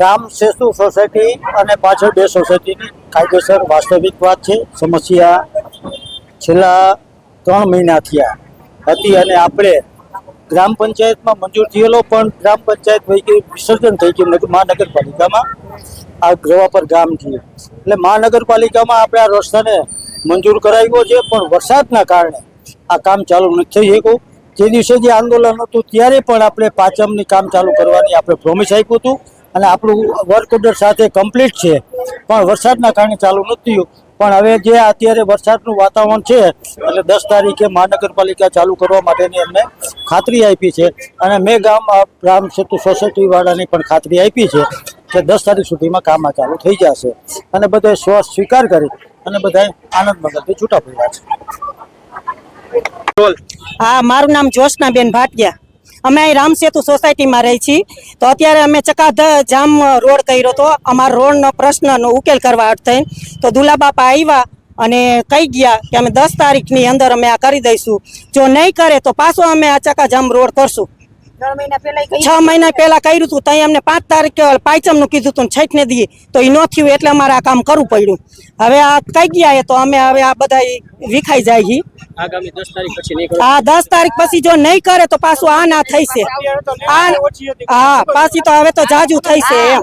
રામ સેતુ society અને પાછળ બે સોસાયટીની કાયદેસર વાસ્તવિક વાત છે. સમસ્યા છેલ્લા ત્રણ મહિના થયા હતી અને આપણે ગ્રામ પંચાયતમાં મંજૂર થયેલો, પણ ગ્રામ પંચાયત ગઈ વિસર્જન થઈ ગયું નગર- મહાનગરપાલિકામાં. આ ગ્રવા પર ગામ છે. એટલે મહાનગરપાલિકામાં આપણે આ રસ્તાને મંજૂર કરાવ્યો છે, પણ વરસાદના કારણે આ કામ ચાલુ નથી થઈ શક્યું. જે દિવસે જે આંદોલન હતું, ત્યારે પણ આપણે પાંચમની કામ ચાલુ કરવાની આપણે પ્રોમિસ આપ્યું હતું. અને આપણું વર્ક ઓર્ડર સાથે કમ્પ્લીટ છે. પણ વરસાદના કારણે ચાલુ નથી થયું. પણ હવે જે અત્યારે વરસાદનું વાતાવરણ છે, એટલે દસ તારીખે મહાનગરપાલિકા ચાલુ કરવા માટેની અમને ખાતરી આપી છે. અને મેં ગામ રામ સેતુ સોસાયટીવાળાની પણ ખાતરી આપી છે કે દસ તારીખ સુધીમાં કામ ચાલુ થઈ જશે. અને બધાએ સ્વ સ્વીકાર કરી અને બધાએ આનંદ મગરથી છૂટા પડ્યા છે. હા મારું નામ જોશનાબેન ભાટિયા. અમે અહીં રામસેતુ સોસાયટીમાં રહી છીએ. તો અત્યારે અમે ચકાધ જામ રોડ કર્યો હતો. અમારા રોડનો પ્રશ્નનો ઉકેલ કરવા અર્થે તો દુલા બાપા આવ્યા અને કહી ગયા કે અમે દસ તારીખની અંદર અમે આ કરી દઈશું. જો નહીં કરે તો પાછો અમે આ ચકાજામ રોડ કરશું. છ મહિના પહેલા કર્યું હતું ત્યાં અમને પાંચ તારીખે પાયચમનું કીધું હતું છઠ ને દી તો એ ન થયું એટલે અમારે આ કામ કરવું પડ્યું. હવે આ કહી ગયા એ તો અમે હવે આ બધા વિખાઈ જાય છે આગામી દસ તારીખ પછી નહીં કરો? હા દસ તારીખ પછી જો નહીં કરે તો પાછું આ ના થઈ છે આ હા પાછી તો હવે તો જાજુ થઈ છે એમ